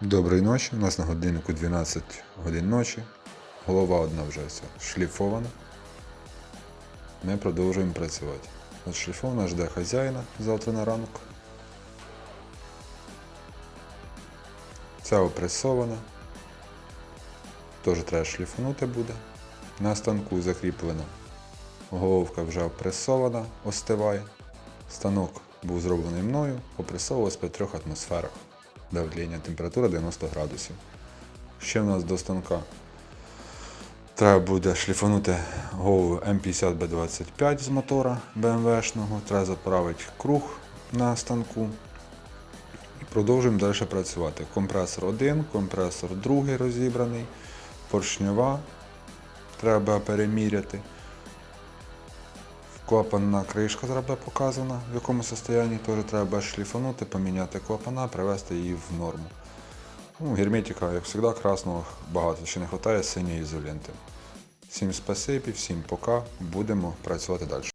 Доброї ночі. У нас на годиннику 12 годин ночі. Голова одна вже вся шліфована. Ми продовжуємо працювати. От шліфована жде хазяїна завтра на ранок. Ця опресована. Теж треба шліфанути буде. На станку закріплена. Головка вже опресована, остиває. Станок був зроблений мною, опресовувався при трьох атмосферах. Давлення, температура 90 градусів. Ще в нас до станка треба буде шліфанути голову М50B25 з мотора BMW-шного. Треба заправити круг на станку. І продовжуємо далі працювати. Компресор 1, компресор 2 розібраний, поршньова треба переміряти. Клапанна кришка зараз показана, в якому состоянні теж треба шліфанути, поміняти клапана, привести її в норму. Ну, герметика, як завжди, красного багато, ще не вистачає синьої ізоленти. Всім спасибі, всім пока, будемо працювати далі.